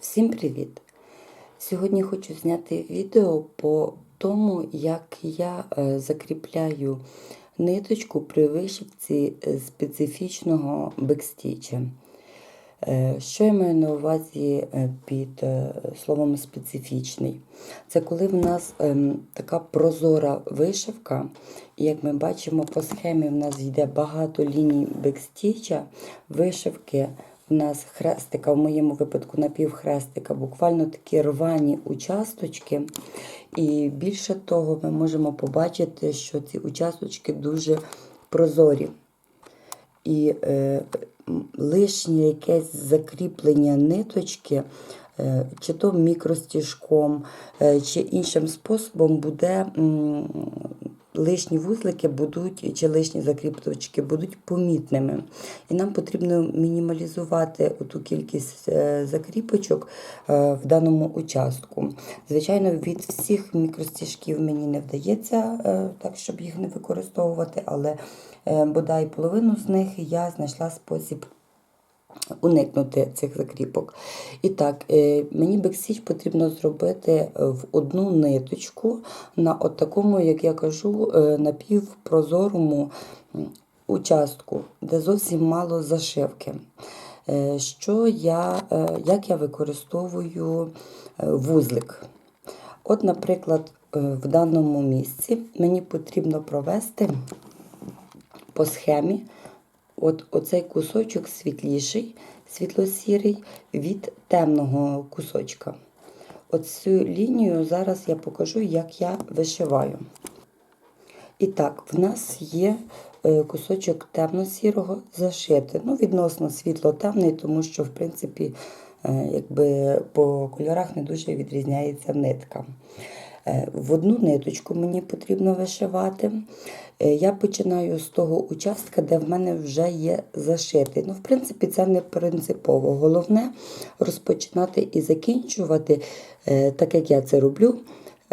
Всім привіт! Сьогодні хочу зняти відео по тому, як я е, закріпляю ниточку при вишивці е, специфічного бекстіча. Е, Що я маю на увазі під словом специфічний? Це коли в нас ем, така прозора вишивка, і як ми бачимо по схемі, в нас йде багато ліній бекстіча, вишивки. У нас хрестика, в моєму випадку напівхрестика, буквально такі рвані участочки. І більше того, ми можемо побачити, що ці участочки дуже прозорі. І е, лишнє якесь закріплення ниточки, е, чи то мікростіжком, е, чи іншим способом буде. м, Лишні вузлики будуть чи лишні закріплювачки будуть помітними. І нам потрібно мінімалізувати ту кількість е, закріпочок е, в даному участку. Звичайно, від всіх мікростіжків мені не вдається е, так, щоб їх не використовувати, але бодай половину з них я знайшла спосіб уникнути цих закріпок. І так, е, мені бексіч потрібно зробити в одну ниточку на такому, як я кажу, е, напівпрозорому участку, де зовсім мало зашивки. Е, Що я, як я використовую вузлик? От, наприклад, в даному місці мені потрібно провести по схемі от оцей кусочок світліший, світло-сірий від темного кусочка. Оцю лінію зараз я покажу, як я вишиваю. І так, в нас є е, кусочок темно-сірого зашити. Ну, відносно світло-темний, тому що, в принципі, е, якби по кольорах не дуже відрізняється нитка. Е, В одну ниточку мені потрібно вишивати. Е, Я починаю з того участка, де в мене вже є зашитий. Ну, в принципі, це не принципово. Головне розпочинати і закінчувати, е, так як я це роблю,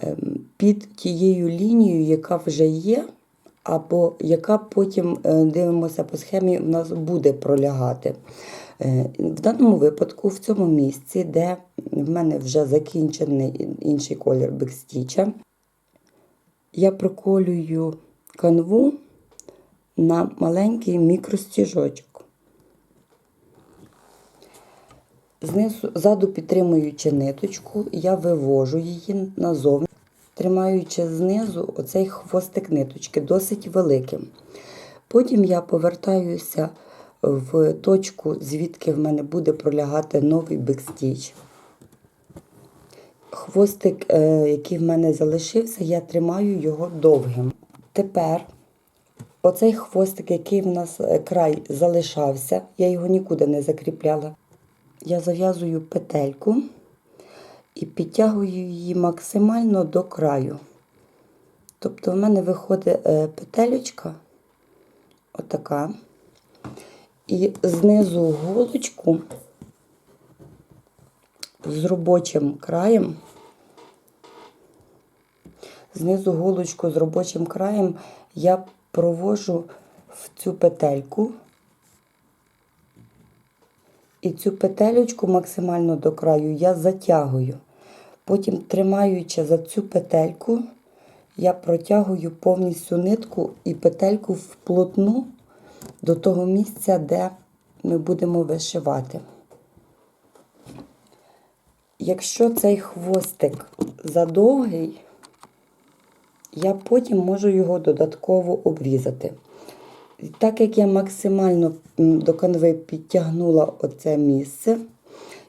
е, під тією лінією, яка вже є, або яка потім дивимося по схемі, в нас буде пролягати. Е, В даному випадку, в цьому місці, де в мене вже закінчений інший колір бекстіча, я проколюю канву на маленький мікростіжочок. Знизу, ззаду підтримуючи ниточку, я вивожу її назовні, тримаючи знизу оцей хвостик ниточки, досить великим. Потім я повертаюся в точку, звідки в мене буде пролягати новий бекстіч. Хвостик, е, який в мене залишився, я тримаю його довгим. Тепер оцей хвостик, який в нас е, край залишався, я його нікуди не закріпляла. Я зав'язую петельку і підтягую її максимально до краю. Тобто в мене виходить е, петелечка, отака. І знизу голочку з робочим краєм, знизу голочку з робочим краєм я провожу в цю петельку. І цю петелечку максимально до краю я затягую. Потім, тримаючи за цю петельку, я протягую повністю нитку і петельку вплотну до того місця, де ми будемо вишивати. Якщо цей хвостик задовгий, я потім можу його додатково обрізати. І Так як я максимально до канви підтягнула оце місце,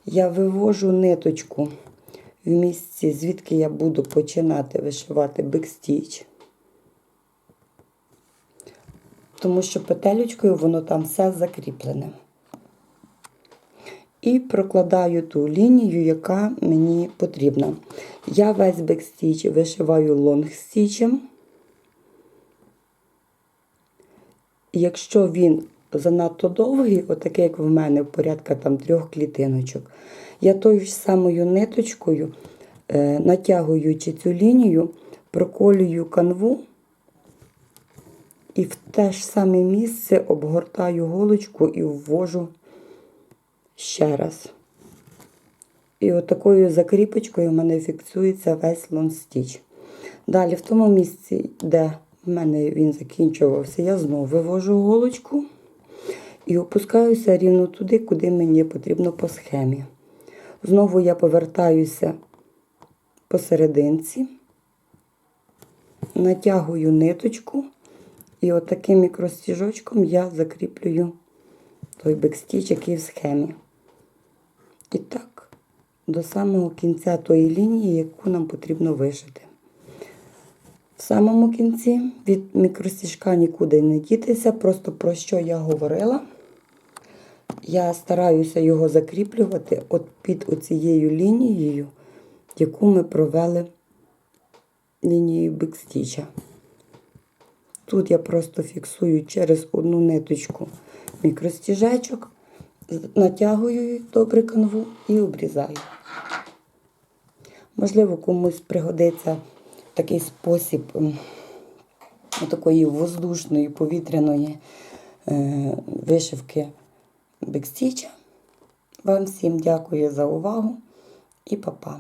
я вивожу ниточку в місці, звідки я буду починати вишивати бекстіч. Тому що петелечкою воно там все закріплене. І прокладаю ту лінію, яка мені потрібна. Я весь бекстіч вишиваю лонгстічем. Якщо він занадто довгий, отакий, як в мене, порядка там трьох клітиночок, я тою ж самою ниточкою, е, натягуючи цю лінію, проколюю канву і в те ж саме місце обгортаю голочку і ввожу ще раз. І от закріпочкою в мене фіксується весь лонстіч. Далі, в тому місці, де в мене він закінчувався, я знову вивожу голочку і опускаюся рівно туди, куди мені потрібно по схемі. Знову я повертаюся посерединці, натягую ниточку, і от таким мікростіжочком я закріплюю той бекстіч, який в схемі. І так, до самого кінця тої лінії, яку нам потрібно вишити. В самому кінці від мікростіжка нікуди не дітися, просто про що я говорила. Я стараюся його закріплювати от під оцією лінією, яку ми провели лінією бекстіча. Тут я просто фіксую через одну ниточку мікростіжечок, натягую добре канву і обрізаю. Можливо, комусь пригодиться такий спосіб такої воздушної повітряної е, вишивки бекстіча. Вам всім дякую за увагу і па-па.